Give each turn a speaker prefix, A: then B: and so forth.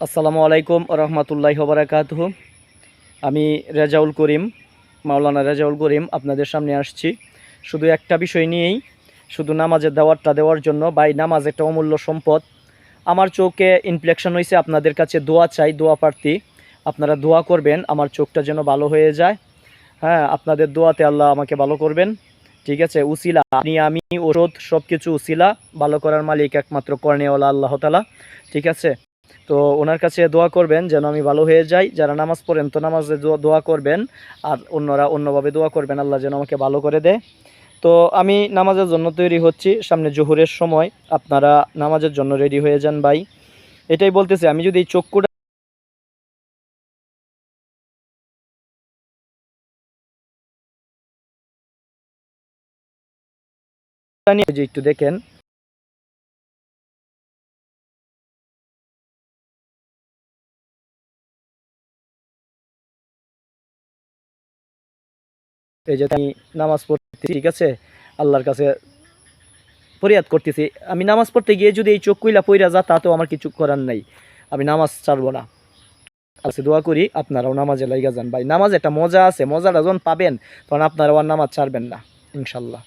A: আসসালামু আলাইকুম রহমতুল্লাহ বারাকাত আমি রেজাউল করিম, মাওলানা রেজাউল করিম আপনাদের সামনে আসছি। শুধু একটা বিষয় নিয়েই, শুধু নামাজের দাওয়াতটা দেওয়ার জন্য বাই নামাজ একটা অমূল্য সম্পদ। আমার চোখে ইনফ্লেকশন হয়েছে আপনাদের কাছে দোয়া চাই, দোয়া প্রার্থী। আপনারা দোয়া করবেন, আমার চোখটা যেন ভালো হয়ে যায়। হ্যাঁ আপনাদের দোয়াতে আল্লাহ আমাকে ভালো করবেন। ঠিক আছে, উসিলা। আপনি, আমি, ওষুধ সব কিছু উসিলা। ভালো করার মালিক একমাত্র কর্ণেওয়ালা আল্লাহ তালা ঠিক আছে? তো ওনার কাছে দোয়া করবেন যেন আমি ভালো হয়ে যাই। যারা নামাজ পড়েন, তো নামাজে দোয়া- করবেন। আর অন্যরা অন্যভাবে দোয়া করবেন, আল্লাহ যেন আমাকে ভালো করে দেয়। তো আমি নামাজের জন্য তৈরি হচ্ছি। সামনে জোহরের সময়। আপনারা নামাজের জন্য রেডি হয়ে যান ভাই। এটাই বলতেছি, আমি যদি এই চক্ষুটা একটু দেখেন। এই যে আমি নামাজ পড়তে ঠিক আছে? আল্লাহর কাছে ফরিয়াদ করতেছি। আমি নামাজ পড়তে গিয়ে যদি এই চোখ কইলা পইরা যা তাতেও আমার কিছু করার নাই। আমি নামাজ ছাড়বো না। আছে দোয়া করি, আপনারাও নামাজে লাইগা যান। ভাই, নামাজ একটা মজা আছে। মজাটা যখন পাবেন, তখন আপনারাও আর নামাজ ছাড়বেন না, ইনশাল্লাহ।